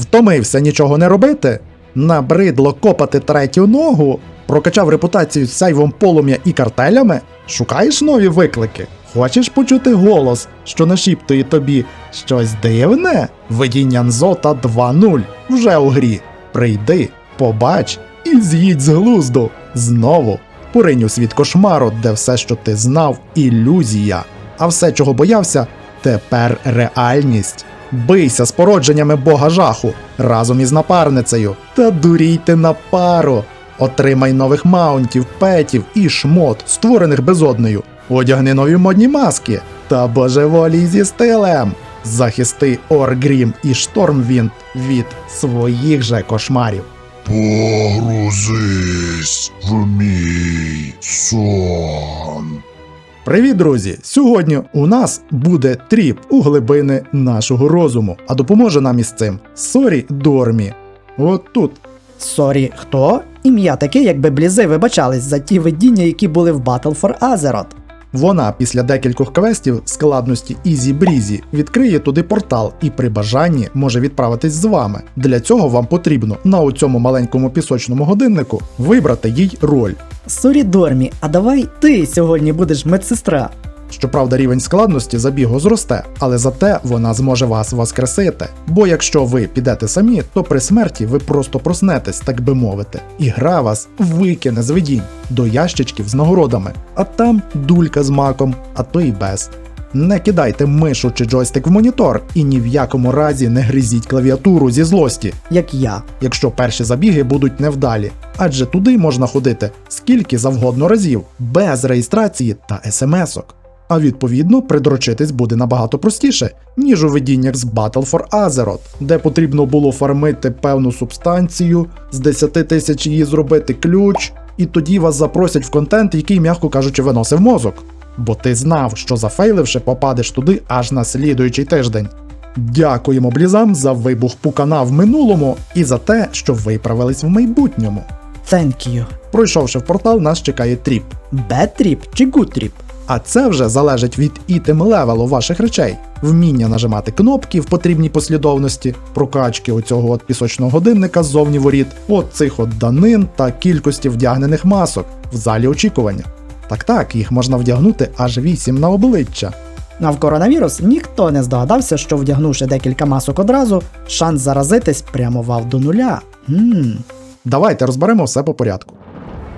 Втомився нічого не робити? Набридло копати третю ногу? Прокачав репутацію сяйвом полум'я і картелями? Шукаєш нові виклики? Хочеш почути голос, що нашіптує тобі щось дивне? Видіння Нзота 2.0 вже у грі. Прийди, побач і з'їдь з глузду. Знову поринь у світ кошмару, де все, що ти знав, ілюзія. А все, чого боявся, тепер реальність. Бийся з породженнями бога жаху разом із напарницею та дурійте на пару. Отримай нових маунтів, петів і шмот, створених безоднею. Одягни нові модні маски та божеволій зі стилем. Захисти Оргрім і Штормвінд від своїх же кошмарів. Погрузись в мій сон. Привіт, друзі! Сьогодні у нас буде тріп у глибини нашого розуму, а допоможе нам із цим Сорі Дормі. От тут. Сорі, хто? Ім'я таке, якби блізи вибачались за ті видіння, які були в Battle for Azeroth. Вона після декількох квестів складності Ізі Брізі відкриє туди портал і при бажанні може відправитись з вами. Для цього вам потрібно на оцьому маленькому пісочному годиннику вибрати їй роль. Сорі, Дормі, а давай ти сьогодні будеш медсестра. Щоправда, рівень складності забігу зросте, але зате вона зможе вас воскресити. Бо якщо ви підете самі, то при смерті ви просто проснетесь, так би мовити, і гра вас викине з видінь до ящичків з нагородами, а там дулька з маком, а то й без. Не кидайте мишу чи джойстик в монітор і ні в якому разі не гризіть клавіатуру зі злості, Як я. якщо перші забіги будуть невдалі, адже туди можна ходити скільки завгодно разів, без реєстрації та смс-ок. А відповідно, придрочитись буде набагато простіше, ніж у видіннях з Battle for Azeroth, де потрібно було фармити певну субстанцію, з 10 тисяч її зробити ключ, і тоді вас запросять в контент, який, м'яко кажучи, виносив мозок. Бо ти знав, що зафейливши, попадеш туди аж на слідуючий тиждень. Дякуємо блізам за вибух пукана в минулому і за те, що виправились в майбутньому. Thank you. Пройшовши в портал, нас чекає тріп. Bad trip чи good trip? А це вже залежить від ітем левелу ваших речей, вміння нажимати кнопки в потрібній послідовності, прокачки оцього от пісочного годинника ззовні воріт, от цих от данин та кількості вдягнених масок в залі очікування. Так так, їх можна вдягнути аж 8 на обличчя. А в коронавірус ніхто не здогадався, що вдягнувши декілька масок одразу, шанс заразитись прямував до нуля. Ммм. Давайте розберемо все по порядку.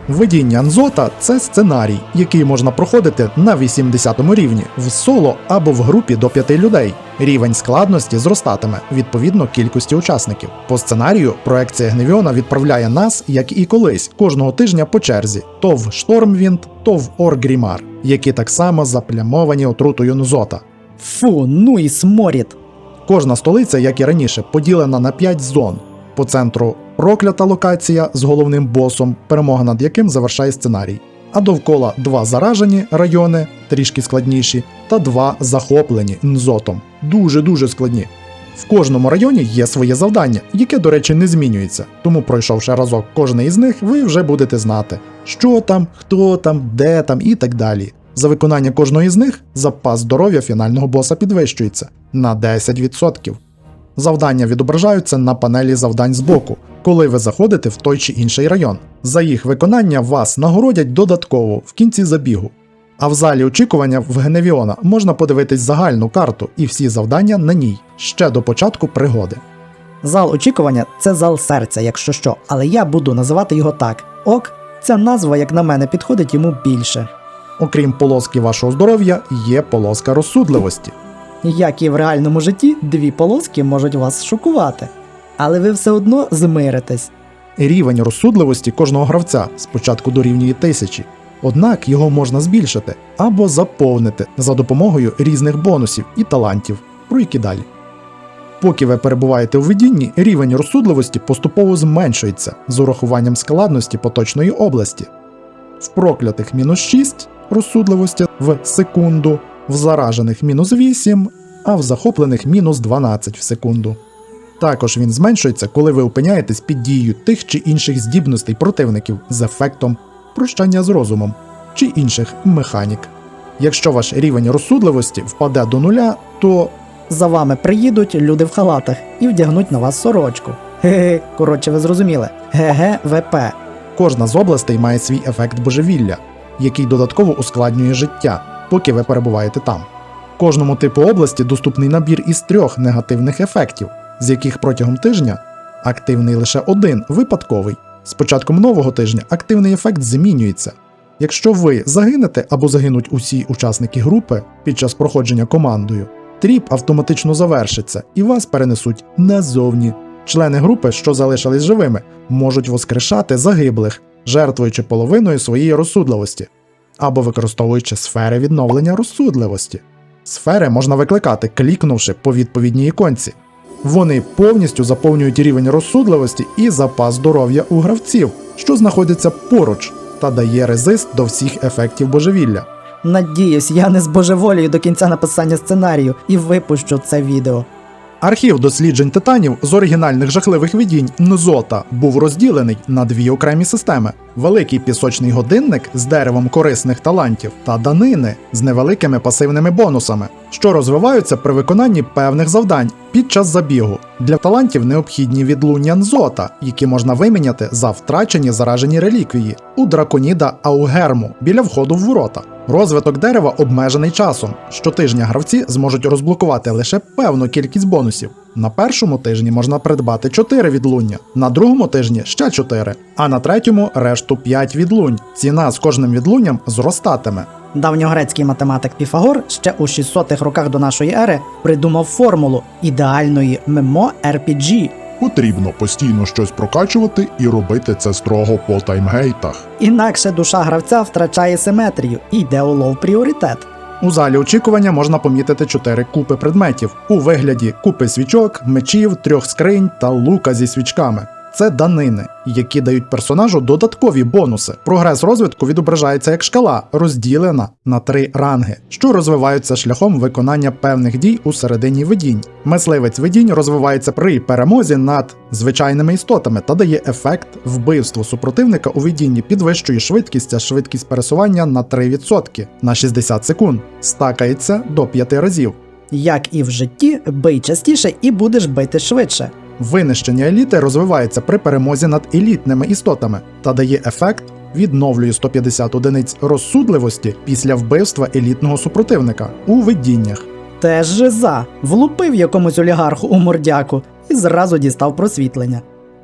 Видіння Анзота це сценарій, який можна проходити на 80 рівні в соло або в групі до 5 людей. Рівень складності зростатиме відповідно кількості учасників. По сценарію проекція Гневіона відправляє нас, як і колись, кожного тижня по черзі, то в Штормвінд, то в Оргрімар, які так само заплямовані отрутою Нзота. Фу, ну і сморід. Кожна столиця, як і раніше, поділена на 5 зон. По центру проклята локація з головним босом, перемога над яким завершає сценарій. А довкола два заражені райони, трішки складніші, та два захоплені нзотом. Дуже-дуже складні. В кожному районі є своє завдання, яке, до речі, не змінюється. Тому, пройшовши разок кожний із них, ви вже будете знати, що там, хто там, де там і так далі. За виконання кожної з них запас здоров'я фінального боса підвищується на 10%. Завдання відображаються на панелі завдань збоку, коли ви заходите в той чи інший район. За їх виконання вас нагородять додатково в кінці забігу. А в залі очікування в Геневіона можна подивитись загальну карту і всі завдання на ній ще до початку пригоди. Зал очікування це зал серця, якщо що, але я буду називати його так. Ок, ця назва, як на мене, підходить йому більше. Окрім полоски вашого здоров'я, є полоска розсудливості. Як і в реальному житті, дві полоски можуть вас шокувати. Але ви все одно змиритесь. Рівень розсудливості кожного гравця спочатку дорівнює тисячі, однак його можна збільшити або заповнити за допомогою різних бонусів і талантів, про які далі. Поки ви перебуваєте у видінні, рівень розсудливості поступово зменшується з урахуванням складності поточної області. В проклятих мінус 6 розсудливості в секунду, в заражених мінус 8, а в захоплених мінус 12 в секунду. Також він зменшується, коли ви опиняєтесь під дією тих чи інших здібностей противників з ефектом прощання з розумом чи інших механік. Якщо ваш рівень розсудливості впаде до нуля, то за вами приїдуть люди в халатах і вдягнуть на вас сорочку. Ге-ге, коротше, ви зрозуміли. ГГВП. Кожна з областей має свій ефект божевілля, який додатково ускладнює життя, поки ви перебуваєте там. Кожному типу області доступний набір із трьох негативних ефектів, з яких протягом тижня активний лише один випадковий. З початком нового тижня активний ефект змінюється. Якщо ви загинете або загинуть усі учасники групи під час проходження командою, тріп автоматично завершиться і вас перенесуть назовні. Члени групи, що залишились живими, можуть воскрешати загиблих, жертвуючи половиною своєї розсудливості або використовуючи сфери відновлення розсудливості. Сфери можна викликати, клікнувши по відповідній іконці. Вони повністю заповнюють рівень розсудливості і запас здоров'я у гравців, що знаходяться поруч, та дає резист до всіх ефектів божевілля. Надіюсь, я не збожеволію до кінця написання сценарію і випущу це відео. Архів досліджень титанів з оригінальних жахливих видінь Нзота був розділений на дві окремі системи: великий пісочний годинник з деревом корисних талантів та данини з невеликими пасивними бонусами, що розвиваються при виконанні певних завдань під час забігу. Для талантів необхідні відлуння Нзота, які можна виміняти за втрачені заражені реліквії у драконіда Аугерму біля входу в ворота. Розвиток дерева обмежений часом. Щотижня гравці зможуть розблокувати лише певну кількість бонусів. На першому тижні можна придбати 4 відлуння, на другому тижні ще 4, а на третьому решту 5 відлунь. Ціна з кожним відлунням зростатиме. Давньогрецький математик Піфагор ще у 600-х роках до нашої ери придумав формулу ідеальної мемо RPG. Потрібно постійно щось прокачувати і робити це строго по таймгейтах. Інакше душа гравця втрачає симетрію і йде у лов пріоритет. У залі очікування можна помітити чотири купи предметів у вигляді купи свічок, мечів, трьох скринь та лука зі свічками. Це данини, які дають персонажу додаткові бонуси. Прогрес розвитку відображається як шкала, розділена на три ранги, що розвиваються шляхом виконання певних дій у середині видінь. Мисливець видінь розвивається при перемозі над звичайними істотами та дає ефект вбивство супротивника у видінні, підвищує швидкість, а швидкість пересування на 3% на 60 секунд, стакається до 5 разів. Як і в житті, бий частіше і будеш бити швидше. Винищення еліти розвивається при перемозі над елітними істотами та дає ефект, відновлює 150 одиниць розсудливості після вбивства елітного супротивника у видіннях. Теж жиза влупив якомусь олігарху у мордяку і зразу дістав просвітлення.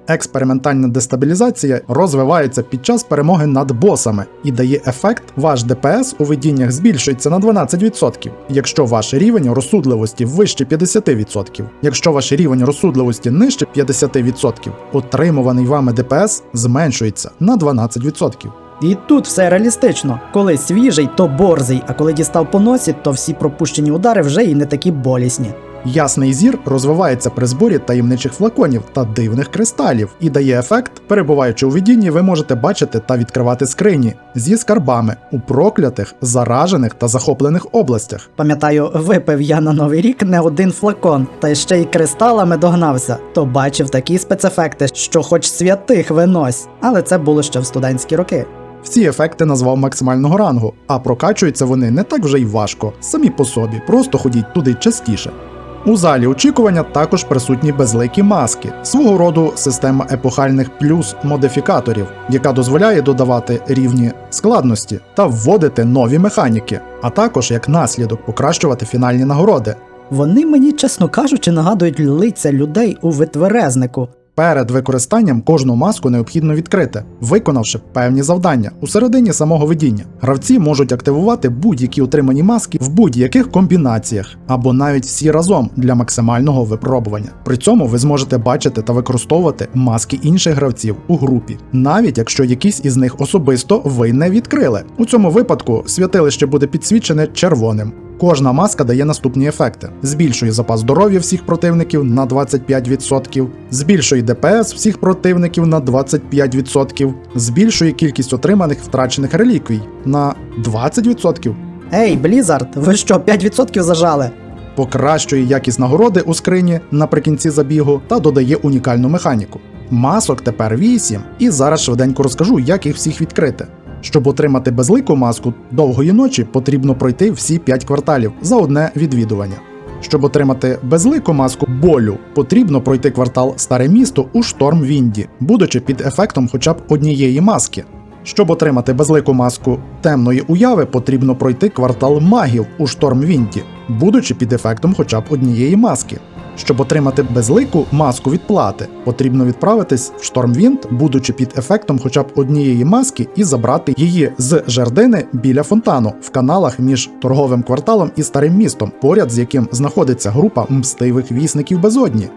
Експериментальна дестабілізація розвивається під час перемоги над босами і дає ефект, ваш ДПС у видіннях збільшується на 12%, якщо ваш рівень розсудливості вище 50%. Якщо ваш рівень розсудливості нижче 50%, отримуваний вами ДПС зменшується на 12%. І тут все реалістично. Коли свіжий, то борзий, а коли дістав по носі, то всі пропущені удари вже і не такі болісні. Ясний зір розвивається при зборі таємничих флаконів та дивних кристалів і дає ефект, перебуваючи у видінні, ви можете бачити та відкривати скрині зі скарбами у проклятих, заражених та захоплених областях. Пам'ятаю, випив я на новий рік не один флакон, та ще й кристалами догнався, то бачив такі спецефекти, що хоч святих винось. Але це було ще в студентські роки. Всі ефекти назвав максимального рангу, а прокачуються вони не так вже й важко, самі по собі, просто ходіть туди частіше. У залі очікування також присутні безликі маски, свого роду система епохальних плюс модифікаторів, яка дозволяє додавати рівні складності та вводити нові механіки, а також як наслідок покращувати фінальні нагороди. Вони мені, чесно кажучи, нагадують лиця людей у витверезнику. Перед використанням кожну маску необхідно відкрити, виконавши певні завдання у середині самого видіння. Гравці можуть активувати будь-які отримані маски в будь-яких комбінаціях або навіть всі разом для максимального випробування. При цьому ви зможете бачити та використовувати маски інших гравців у групі, навіть якщо якісь із них особисто ви не відкрили. У цьому випадку святилище буде підсвічене червоним. Кожна маска дає наступні ефекти: збільшує запас здоров'я всіх противників на 25%, збільшує ДПС всіх противників на 25%, збільшує кількість отриманих втрачених реліквій на 20%, Ей, Блізард, ви що, 5% зажали? покращує якість нагороди у скрині наприкінці забігу та додає унікальну механіку. Масок тепер 8, і зараз швиденько розкажу, як їх всіх відкрити. Щоб отримати безлику маску довгої ночі, потрібно пройти всі 5 кварталів за одне відвідування. Щоб отримати безлику маску болю, потрібно пройти квартал Старе місто у шторм Вінді, будучи під ефектом хоча б однієї маски. Щоб отримати безлику маску темної уяви, потрібно пройти квартал магів у шторм Вінді, будучи під ефектом хоча б однієї маски. Щоб отримати безлику маску відплати, потрібно відправитись в Штормвінд, будучи під ефектом хоча б однієї маски, і забрати її з жердини біля фонтану в каналах між торговим кварталом і старим містом, поряд з яким знаходиться група мстивих вісників безодні.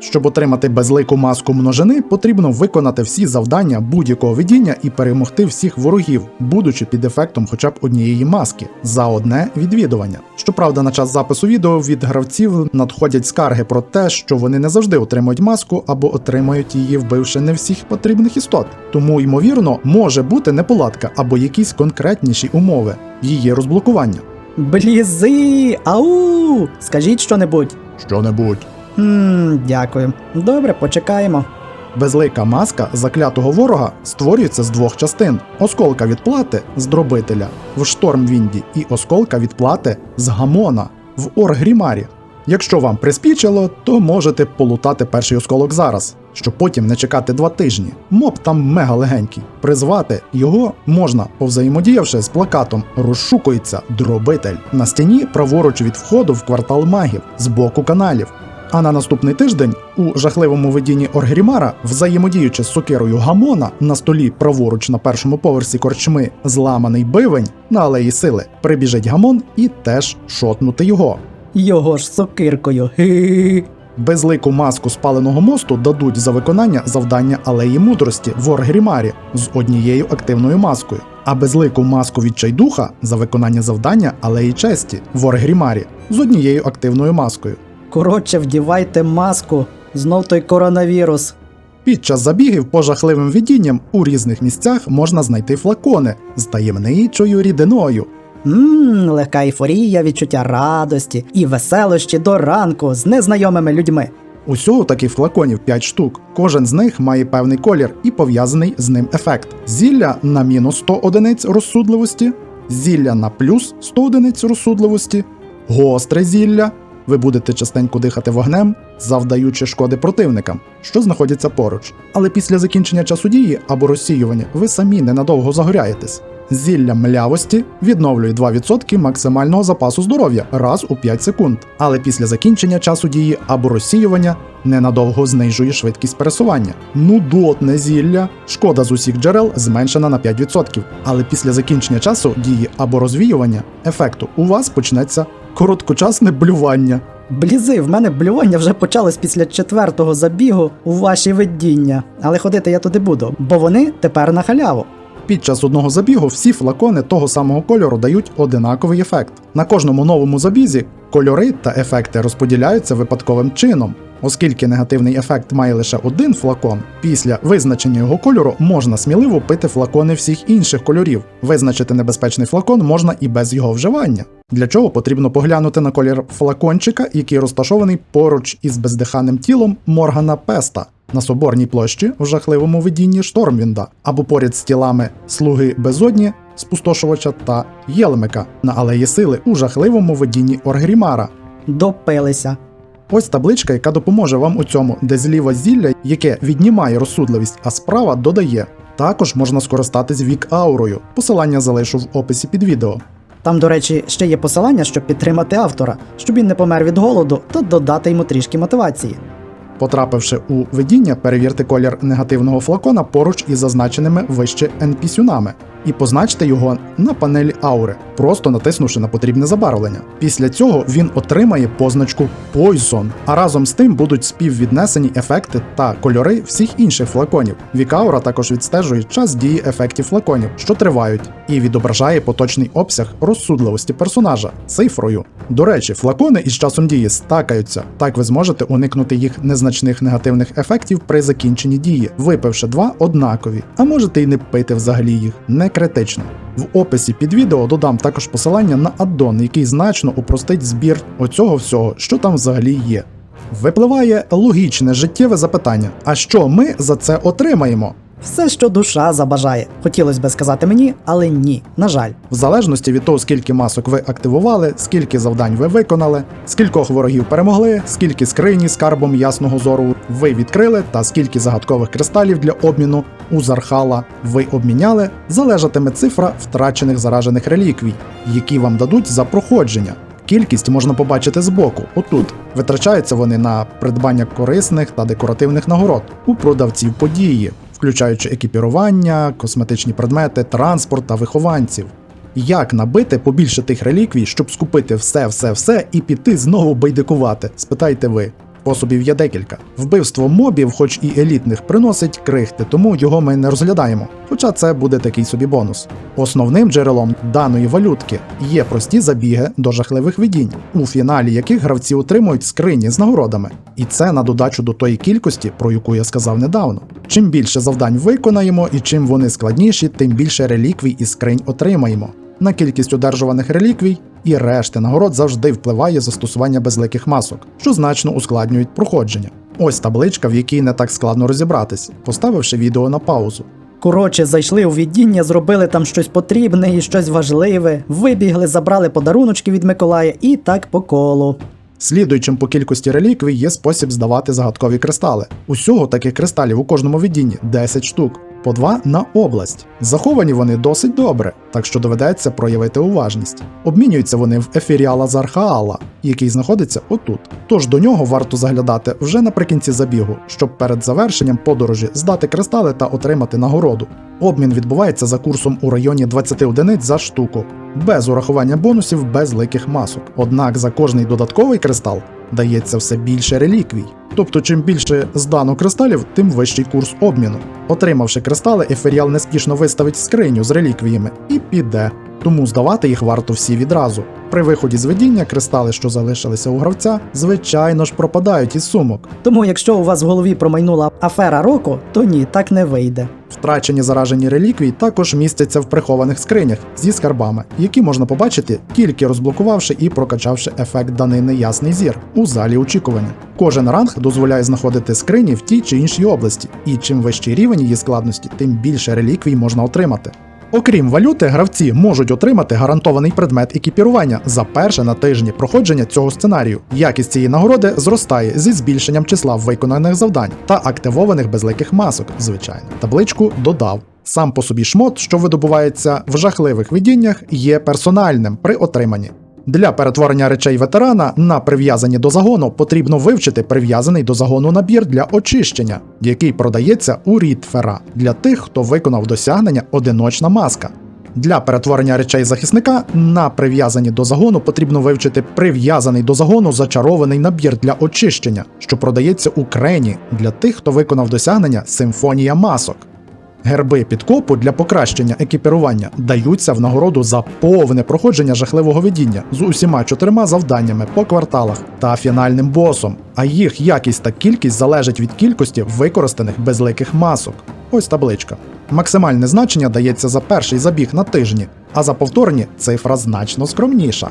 Щоб отримати безлику маску множини, потрібно виконати всі завдання будь-якого видіння і перемогти всіх ворогів, будучи під ефектом хоча б однієї маски за одне відвідування. Щоправда, на час запису відео від гравців надходять скарги про те, що вони не завжди отримують маску або отримають її, вбивши не всіх потрібних істот. Тому, ймовірно, може бути неполадка або якісь конкретніші умови її розблокування. Блізи! Ау! Скажіть що-небудь. Що-небудь. Хм, дякую. Добре, почекаємо. Безлика маска заклятого ворога створюється з двох частин: осколка відплати з дробителя в Штормвінді і осколка відплати з гамона в Оргрімарі. Якщо вам приспічило, то можете полутати перший осколок зараз, щоб потім не чекати два тижні. Моб там мега легенький. Призвати його можна, повзаємодіявши з плакатом Розшукується дробитель на стіні праворуч від входу в квартал магів з боку каналів. А на наступний тиждень у жахливому видінні Оргрімара, взаємодіючи з сокирою Гамона на столі праворуч на першому поверсі корчми зламаний бивень на алеї сили, прибіжить Гамон і теж шотнути його. Його ж сокиркою. Безлику маску спаленого мосту дадуть за виконання завдання алеї мудрості в Оргрімарі з однією активною маскою, а безлику маску відчайдуха за виконання завдання алеї честі в Оргрімарі з однією активною маскою. Коротше, вдівайте маску. Знов той коронавірус. Під час забігів по жахливим видінням у різних місцях можна знайти флакони з таємничою рідиною. Ммм, легка ейфорія, відчуття радості і веселощі до ранку з незнайомими людьми. Усього таких флаконів 5 штук. Кожен з них має певний колір і пов'язаний з ним ефект. Зілля на мінус 100 одиниць розсудливості, зілля на плюс 100 одиниць розсудливості, гостре зілля. Ви будете частенько дихати вогнем, завдаючи шкоди противникам, що знаходяться поруч. Але після закінчення часу дії або розсіювання ви самі ненадовго загоряєтесь. Зілля млявості відновлює 2% максимального запасу здоров'я раз у 5 секунд, але після закінчення часу дії або розсіювання ненадовго знижує швидкість пересування. Нудотне зілля, шкода з усіх джерел зменшена на 5%, але після закінчення часу дії або розвіювання ефекту у вас почнеться короткочасне блювання. Блізи, в мене блювання вже почалось після четвертого забігу у ваші видіння, але ходити я туди буду, бо вони тепер на халяву. Під час одного забігу всі флакони того самого кольору дають одинаковий ефект. На кожному новому забізі кольори та ефекти розподіляються випадковим чином. Оскільки негативний ефект має лише один флакон, після визначення його кольору можна сміливо пити флакони всіх інших кольорів. Визначити небезпечний флакон можна і без його вживання. Для чого потрібно поглянути на колір флакончика, який розташований поруч із бездиханним тілом Моргана Песта на соборній площі в жахливому видінні Штормвінда, або поряд з тілами слуги безодні, спустошувача та Єлемика на алеї сили у жахливому видінні Оргрімара. Допилися. Ось табличка, яка допоможе вам у цьому, де зліва зілля, яке віднімає розсудливість, а справа додає. Також можна скористатись вік аурою. Посилання залишу в описі під відео. Там, до речі, ще є посилання, щоб підтримати автора, щоб він не помер від голоду та додати йому трішки мотивації. Потрапивши у видіння, перевірте колір негативного флакона поруч із зазначеними вище NPC-нами і позначте його на панелі аури, просто натиснувши на потрібне забарвлення. Після цього він отримає позначку Poison, а разом з тим будуть співвіднесені ефекти та кольори всіх інших флаконів. Вікаура також відстежує час дії ефектів флаконів, що тривають, і відображає поточний обсяг розсудливості персонажа цифрою. До речі, флакони із часом дії стакаються. Так ви зможете уникнути їх незначних негативних ефектів при закінченні дії, випивши два однакові, а можете й не пити взагалі їх, не критично. В описі під відео додам також посилання на аддон, який значно упростить збір оцього всього, що там взагалі є. Випливає логічне життєве запитання: а що ми за це отримаємо? Все, що душа забажає. Хотілося би сказати мені, але ні, на жаль. В залежності від того, скільки масок ви активували, скільки завдань ви виконали, скількох ворогів перемогли, скільки скрині з карбом ясного зору ви відкрили, та скільки загадкових кристалів для обміну у Зархала ви обміняли, залежатиме цифра втрачених заражених реліквій, які вам дадуть за проходження. Кількість можна побачити збоку, отут. Витрачаються вони на придбання корисних та декоративних нагород у продавців події, включаючи екіпірування, косметичні предмети, транспорт та вихованців. Як набити побільше тих реліквій, щоб скупити все, все, все і піти знову байдикувати? Спитайте ви. Способів є декілька. Вбивство мобів, хоч і елітних, приносить крихти, тому його ми не розглядаємо. Хоча це буде такий собі бонус. Основним джерелом даної валютки є прості забіги до жахливих видінь, у фіналі яких гравці отримують скрині з нагородами. І це на додачу до тої кількості, про яку я сказав недавно. Чим більше завдань виконаємо і чим вони складніші, тим більше реліквій і скринь отримаємо. На кількість одержуваних реліквій і решти нагород завжди впливає застосування безликих масок, що значно ускладнюють проходження. Ось табличка, в якій не так складно розібратись, поставивши відео на паузу. Коротше, зайшли у віддіння, зробили там щось потрібне і щось важливе, вибігли, забрали подаруночки від Миколая і так по колу. Слідуючим по кількості реліквій є спосіб здавати загадкові кристали. Усього таких кристалів у кожному віддінні 10 штук, по два на область. Заховані вони досить добре, так що доведеться проявити уважність. Обмінюються вони в ефіріала Зархаала, який знаходиться отут. Тож до нього варто заглядати вже наприкінці забігу, щоб перед завершенням подорожі здати кристали та отримати нагороду. Обмін відбувається за курсом у районі 20 одиниць за штуку, без урахування бонусів безликих масок. Однак за кожний додатковий кристал дається все більше реліквій. Тобто, чим більше здано кристалів, тим вищий курс обміну. Отримавши кристали, еферіал неспішно виставить скриню з реліквіями і піде. Тому здавати їх варто всі відразу. При виході з видіння кристали, що залишилися у гравця, звичайно ж пропадають із сумок. Тому, якщо у вас в голові промайнула афера року, то ні, так не вийде. Втрачені заражені реліквії також містяться в прихованих скринях зі скарбами, які можна побачити тільки розблокувавши і прокачавши ефект данини Ясний зір у залі очікування. Кожен ранг дозволяє знаходити скрині в тій чи іншій області, і чим вищий рівень її складності, тим більше реліквій можна отримати. Окрім валюти, гравці можуть отримати гарантований предмет екіпірування за перше на тижні проходження цього сценарію. Якість цієї нагороди зростає зі збільшенням числа виконаних завдань та активованих безликих масок, звичайно. Табличку додав. Сам по собі шмот, що видобувається в жахливих видіннях, є персональним при отриманні. Для перетворення речей ветерана на прив'язані до загону потрібно вивчити прив'язаний до загону набір для очищення, який продається у Рітфера для тих, хто виконав досягнення одиночна маска. Для перетворення речей захисника на прив'язані до загону потрібно вивчити прив'язаний до загону зачарований набір для очищення, що продається у крені для тих, хто виконав досягнення Симфонія масок. Герби підкопу для покращення екіпірування даються в нагороду за повне проходження жахливого видіння з усіма чотирма завданнями по кварталах та фінальним босом, а їх якість та кількість залежать від кількості використаних безликих масок. Ось табличка. Максимальне значення дається за перший забіг на тижні, а за повторні цифра значно скромніша.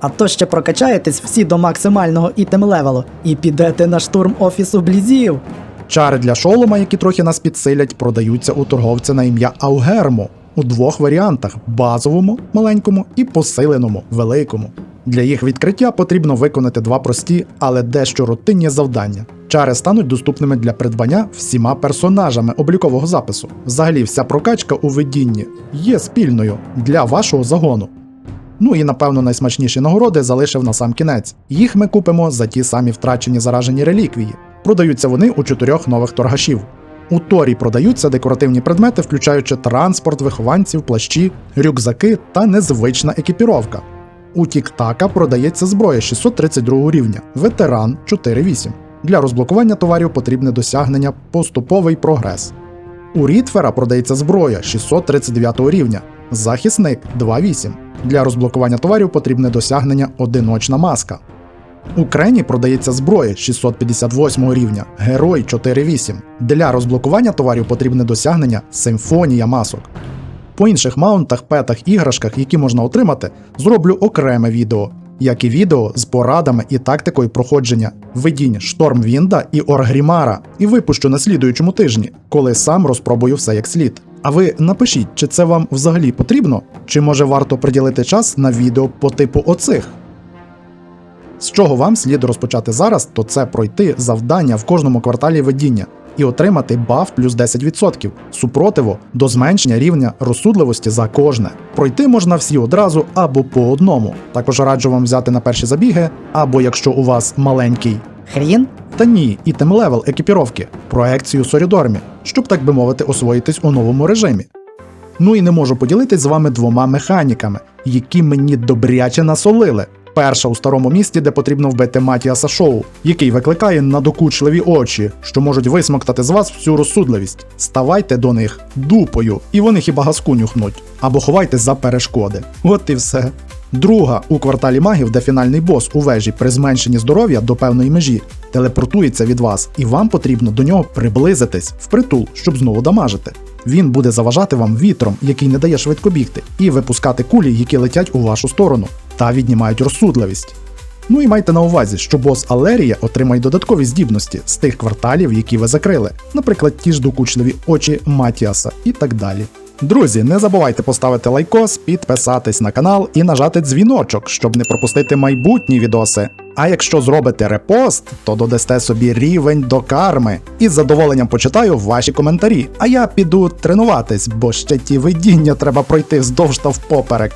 А то ще прокачаєтесь всі до максимального ітем левелу і підете на штурм офісу блізів. Чари для шолома, які трохи нас підсилять, продаються у торговця на ім'я Аугермо у двох варіантах: базовому, маленькому і посиленому, великому. Для їх відкриття потрібно виконати два прості, але дещо рутинні завдання. Чари стануть доступними для придбання всіма персонажами облікового запису. Взагалі, вся прокачка у видінні є спільною для вашого загону. Ну і напевно найсмачніші нагороди залишив на сам кінець. Їх ми купимо за ті самі втрачені заражені реліквії. Продаються вони у чотирьох нових торгашів. У Торі продаються декоративні предмети, включаючи транспорт, вихованців, плащі, рюкзаки та незвична екіпіровка. У Тіктака продається зброя 632 рівня, ветеран 4.8. Для розблокування товарів потрібне досягнення поступовий прогрес. У Рітфера продається зброя 639 рівня, захисник 2.8. Для розблокування товарів потрібне досягнення одиночна маска. У Крені продається зброя 658 рівня, Герой 4.8. Для розблокування товарів потрібне досягнення Симфонія масок. По інших маунтах, петах, іграшках, які можна отримати, зроблю окреме відео. як і відео з порадами і тактикою проходження видінь Штормвінда і Оргрімара, і випущу на слідуючому тижні, коли сам розпробую все як слід. А ви напишіть, чи це вам взагалі потрібно, чи може варто приділити час на відео по типу оцих. З чого вам слід розпочати зараз, то це пройти завдання в кожному кварталі видіння і отримати баф плюс 10% супротиву до зменшення рівня розсудливості за кожне. Пройти можна всі одразу або по одному. Також раджу вам взяти на перші забіги, або якщо у вас маленький. Хрін? Та ні, і левел екіпіровки, проекцію Сорідормі, щоб так би мовити, освоїтись у новому режимі. Ну і не можу поділитись з вами двома механіками, які мені добряче насолили. Перша у старому місті, де потрібно вбити Матіаса Шоу, який викликає надокучливі очі, що можуть висмоктати з вас всю розсудливість. Ставайте до них дупою, і вони хіба газку нюхнуть, або ховайте за перешкоди. От і все. Друга у кварталі магів, де фінальний бос у вежі при зменшенні здоров'я до певної межі телепортується від вас, і вам потрібно до нього приблизитись впритул, щоб знову дамажити. Він буде заважати вам вітром, який не дає швидко бігти, і випускати кулі, які летять у вашу сторону, та віднімають розсудливість. Ну і майте на увазі, що бос Алерія отримає додаткові здібності з тих кварталів, які ви закрили, наприклад, ті ж докучливі очі Матіаса і так далі. Друзі, не забувайте поставити лайкос, підписатись на канал і нажати дзвіночок, щоб не пропустити майбутні відоси. А якщо зробите репост, то додасте собі рівень до карми. І з задоволенням почитаю ваші коментарі. А я піду тренуватись, бо ще ті видіння треба пройти вздовж та впоперек.